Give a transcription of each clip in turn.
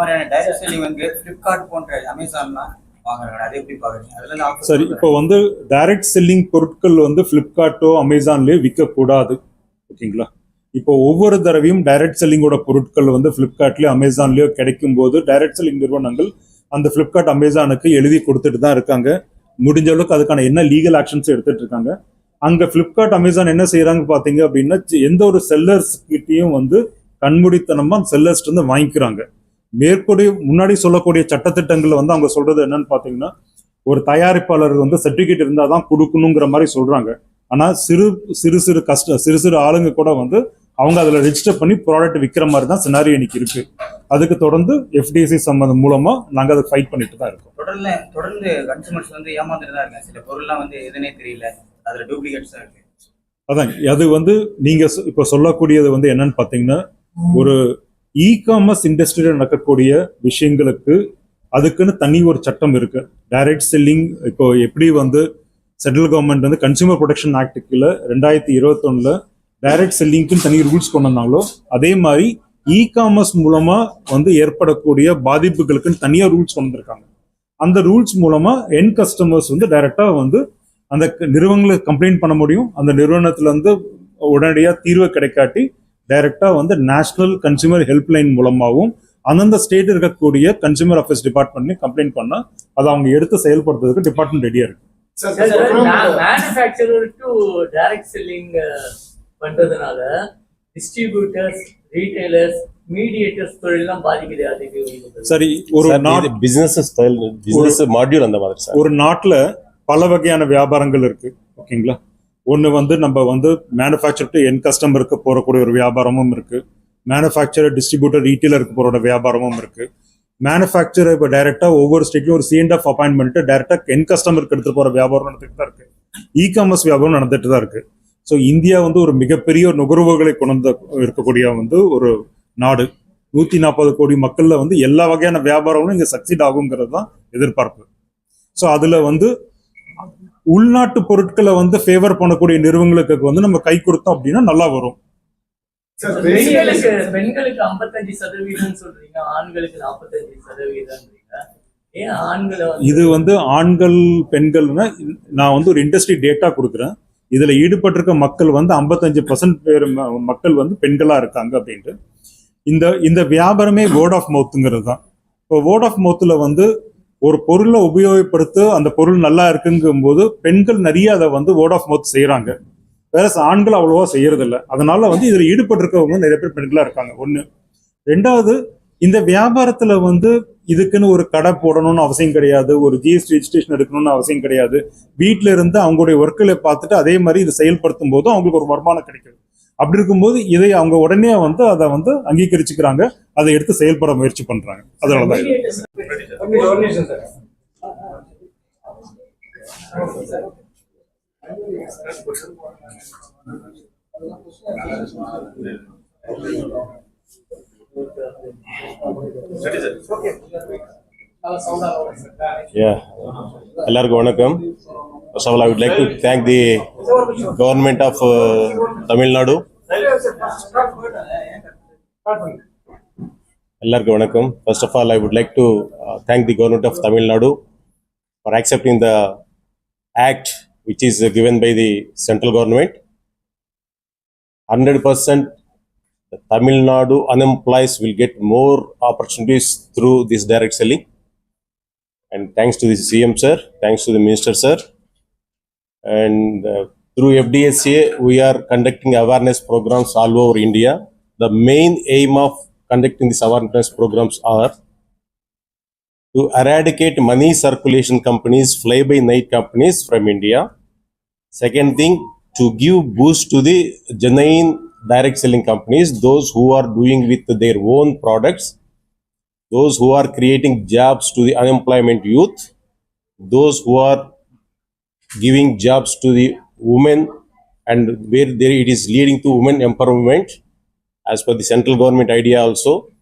மாதிரியான direct selling வந்து ஃபிளிப்கார்ட் போன்ற அமேசான்லாம் சரி இப்போ வந்து டைரக்ட் செல்லிங் பொருட்கள் வந்து ஃப்ளிப்கார்ட்டோ அமேசான்லயோ விற்கக்கூடாது. ஓகேங்களா? இப்போ ஒவ்வொரு தடவையும் டைரக்ட் செல்லிங்கோட பொருட்கள் வந்து ஃப்ளிப்கார்ட்லயோ அமேசான்லயோ கிடைக்கும் போது டைரக்ட் செல்லிங் நிறுவனங்கள் அந்த ஃப்ளிப்கார்ட் அமேசானுக்கு எழுதி கொடுத்துட்டு தான் இருக்காங்க. முடிஞ்ச அளவுக்கு அதுக்கான என்ன லீகல் ஆக்ஷன்ஸ் எடுத்துட்டு இருக்காங்க. அங்க ஃப்ளிப்கார்ட் அமேசான் என்ன செய்யறாங்க பாத்தீங்க அப்படின்னா எந்த ஒரு செல்லர்ஸ் கிட்டயும் வந்து கண்மூடித்தனமா செல்லர்ஸ் வந்து வாங்கிக்கிறாங்க. மேற்கூடிய முன்னாடி சொல்லக்கூடிய சட்டத்திட்டங்கள் வந்து அவங்க சொல்றது என்னன்னு பாத்தீங்கன்னா ஒரு தயாரிப்பாளர் வந்து சர்டிபிகேட் இருந்தால் தான் கொடுக்கணுங்கிற மாதிரி சொல்றாங்க. ஆனா சிறு சிறு சிறு கஷ்ட சிறு சிறு ஆளுங்க கூட வந்து அவங்க அதில் ரெஜிஸ்டர் பண்ணி ப்ராடக்ட் விற்கிற மாதிரி தான் சினாரி இன்னைக்கு இருக்கு. அதுக்கு தொடர்ந்து எஃப்டிசி சம்மந்தம் மூலமா நாங்கள் அதை ஃபைட் பண்ணிட்டு தான் இருக்கோம். தொடர்ந்து தொடர்ந்து கன்சூமர்ஸ் வந்து ஏமாந்துட்டு தான் இருக்காங்க. சில பொருள்லாம் வந்து எதுனே தெரியல. அதுல டூப்ளிகேட்ஸ் தான் இருக்கு. அதான் அது வந்து நீங்க இப்போ சொல்லக்கூடியது வந்து என்னன்னு பார்த்தீங்கன்னா ஒரு இ காமர்ஸ் இண்டஸ்ட்ரியில் நடக்கக்கூடிய விஷயங்களுக்கு அதுக்குன்னு தனி ஒரு சட்டம் இருக்கு. டைரக்ட் செல்லிங் இப்போ எப்படி வந்து சென்ட்ரல் கவர்மெண்ட் வந்து கன்சியூமர் ப்ரொடெக்ஷன் ஆக்டுக்குள்ள ரெண்டாயிரத்தி இருபத்தொன்னுல டைரக்ட் செல்லிங்க்குன்னு தனி ரூல்ஸ் கொண்டு வந்தாங்களோ அதே மாதிரி இ காமர்ஸ் மூலமா வந்து ஏற்படக்கூடிய பாதிப்புகளுக்குன்னு தனியாக ரூல்ஸ் கொண்டு வந்திருக்காங்க அந்த ரூல்ஸ் மூலமா என் கஸ்டமர்ஸ் வந்து டைரக்டா வந்து அந்த க- நிறுவனங்களுக்கு கம்ப்ளைண்ட் பண்ண முடியும். அந்த நிறுவனத்துல வந்து உடனடியாக தீர்வு கிடைக்காட்டி டைரக்டா வந்து நேஷனல் கன்சியூமர் ஹெல்ப்லைன் மூலமாகவும் அந்தந்த ஸ்டேட் இருக்கக்கூடிய கன்சியூமர் அஃபேர்ஸ் டிபார்ட்மெண்ட்லையும் கம்ப்ளைண்ட் பண்ணா அதை அவங்க எடுத்து செயல்படுத்துறதுக்கு டிபார்ட்மெண்ட் ரெடியா இருக்கு. மேனுஃபேக்சரர் டு டைரக்ட் செல்லிங் பண்றதுனால டிஸ்ட்ரிபியூட்டர்ஸ் ரீட்டைலர்ஸ் மீடியேட்டர்ஸ் தொழிலாம் பாதிக்குது அதுக்கு சரி ஒரு நாட் பிசினஸ் ஸ்டைல் பிசினஸ் மாடியூல் அந்த மாதிரி ஒரு நாட்டுல பல வகையான வியாபாரங்கள் இருக்கு. ஓகேங்களா? ஒன்று வந்து நம்ம வந்து மேனுஃபேக்சர் டு என் கஸ்டமருக்கு போகக்கூடிய ஒரு வியாபாரமும் இருக்குது மேனுஃபேக்சரர் டிஸ்ட்ரிபியூட்டர் ரீட்டெயிலருக்கு போகிற வியாபாரமும் இருக்குது மேனுஃபேக்சர் இப்போ டைரெக்டாக ஒவ்வொரு ஸ்டேட்லையும் ஒரு சிஎண்ட் ஆஃப் அப்பாயின்மெண்ட்டு டேரெக்டாக என் கஸ்டமருக்கு எடுத்துகிட்டு போகிற வியாபாரம் நடந்துட்டு தான் இருக்குது இ காமர்ஸ் வியாபாரம் நடந்துட்டு தான் இருக்குது ஸோ இந்தியா வந்து ஒரு மிகப்பெரிய ஒரு நுகர்வுகளை கொண்டு இருக்கக்கூடிய வந்து ஒரு நாடு. நூற்றி நாற்பது கோடி மக்களில் வந்து எல்லா வகையான வியாபாரங்களும் இங்கே சக்சீட் ஆகுங்கிறது தான் எதிர்பார்ப்பு. ஸோ அதில் வந்து உள்நாட்டு பொருட்களை வந்து ஃபேவர் பண்ணக்கூடிய நிறுவனங்களுக்கு வந்து நம்ம கை கொடுத்தோம் அப்படின்னா நல்லா வரும். பெண்களுக்கு பெண்களுக்கு 55% சதவீதம் சொல்றீங்க ஆண்களுக்கு 45% சதவீதம்ன்றீங்க. ஏன் ஆண்களை வந்து இது வந்து ஆண்கள் பெண்கள்னா நான் வந்து ஒரு இண்டஸ்ட்ரி டேட்டா கொடுக்குறேன். இதுல ஈடுபட்டிருக்க மக்கள் வந்து 55% பர்சன்ட் பேர் மக்கள் வந்து பெண்களா இருக்காங்க அப்படின்ட்டு. இந்த இந்த வியாபாரமே வேர்ட் ஆஃப் மவுத்துங்கிறது தான். இப்போ வேர்ட் ஆஃப் மவுத்தில் வந்து ஒரு பொருளை உபயோகப்படுத்த அந்த பொருள் நல்லா இருக்குங்கும்போது பெண்கள் நிறைய அதை வந்து வேர்ட் ஆஃப் மவுத் செய்யறாங்க வேற ஆண்கள் அவ்வளவா செய்யறதில்ல. அதனால வந்து இதுல ஈடுபட்டிருக்கவங்க நிறைய பேர் பெண்களா இருக்காங்க. ஒண்ணு. ரெண்டாவது இந்த வியாபாரத்துல வந்து இதுக்குன்னு ஒரு கடை போடணும்னு அவசியம் கிடையாது. ஒரு ஜிஎஸ்டி ரெஜிஸ்ட்ரேஷன் எடுக்கணும்னு அவசியம் கிடையாது. வீட்டில இருந்து அவங்களுடைய ஒர்க்களை பார்த்துட்டு அதே மாதிரி இதை செயல்படுத்தும் போது அவங்களுக்கு ஒரு வருமானம் கிடைக்குது. அப்படி இருக்கும்போது இதை அவங்க உடனே வந்து அதை வந்து அங்கீகரிச்சுக்கிறாங்க. அதை எடுத்து செயல்பட முயற்சி பண்றாங்க. அதனாலதான் donation Yeah. Allah vanakkam. First of all, I would like to thank the government of uh, Tamil Nadu. First of all, I would like to uh, thank the government of Tamil Nadu for accepting the act which is given by the central government. 100% Tamil Nadu unemployees will get more opportunities through this direct selling. And thanks to the CM sir, thanks to the minister sir. And uh, through FDSA, we are conducting awareness programs all over India. The main aim of conducting these awareness programs are to eradicate money circulation companies, fly by night companies from India. Second thing, to give boost to the genuine direct selling companies, those who are doing with their own products, those who are creating jobs to the unemployment youth, those who are giving jobs to the women, and where there it is leading to women empowerment, as per the central government idea also.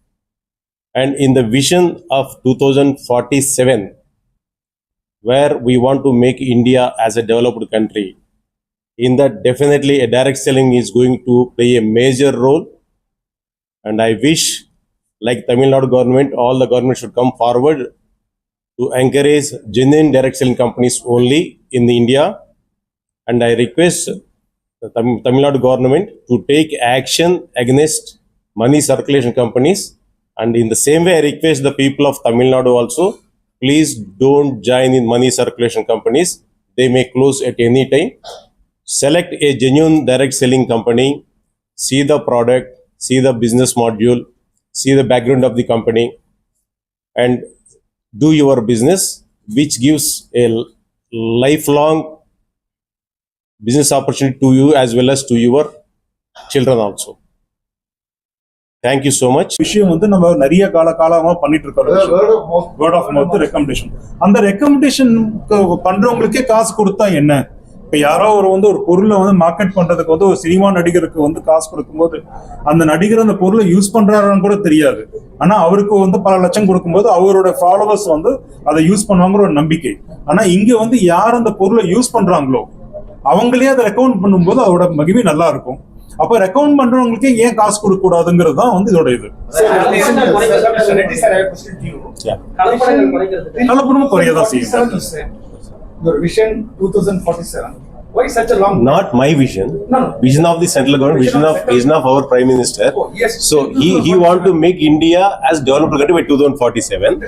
And in the vision of 2047, where we want to make India as a developed country, in that definitely a direct selling is going to play a major role. And I wish like Tamil Nadu government, all the government should come forward to encourage genuine direct selling companies only in the India. And I request the Tam- Tamil Nadu government to take action against money circulation companies. And in the same way, I request the people of Tamil Nadu also, please don't join in money circulation companies. They may close at any time. Select a genuine direct selling company, see the product, see the business module, see the background of the company, and do your business, which gives a lifelong business opportunity to you as well as to your children also. Thank you so much. விஷயம் வந்து நம்ம நிறைய கால காலமா பண்ணிட்டு இருக்கோம் word of mouth recommendation அந்த recommendation பண்றவங்களுக்கே காசு கொடுத்தா என்ன? இப்ப யாரோ ஒரு வந்து ஒரு பொருளை வந்து மார்க்கெட் பண்றதுக்கு வந்து ஒரு சினிமா நடிகருக்கு வந்து காசு கொடுக்கும்போது அந்த நடிகர் அந்த பொருளை யூஸ் பண்றாருன்னு கூட தெரியாது. ஆனா அவருக்கு வந்து பல லட்சம் கொடுக்கும்போது அவரோட ஃபாலோவர்ஸ் வந்து அதை யூஸ் பண்ணுவாங்கிற ஒரு நம்பிக்கை. ஆனா இங்க வந்து யார் அந்த பொருளை யூஸ் பண்றாங்களோ அவங்களே அதை ரெக்கமெண்ட் பண்ணும்போது அதோட மகிமை நல்லா இருக்கும் அப்ப ரெக்கமெண்ட் பண்றவங்களுக்கே ஏன் காசு கொடுக்க கூடாதுங்கிறது தான் வந்து இதோட இது Yeah. கலப்படமும் குறையதான் செய்யும் Your vision 2047. Why such a long? Not my vision, No, no. vision of the central government, vision of vision of our prime minister. Oh, yes. So he he want to make India as developed country by 2047.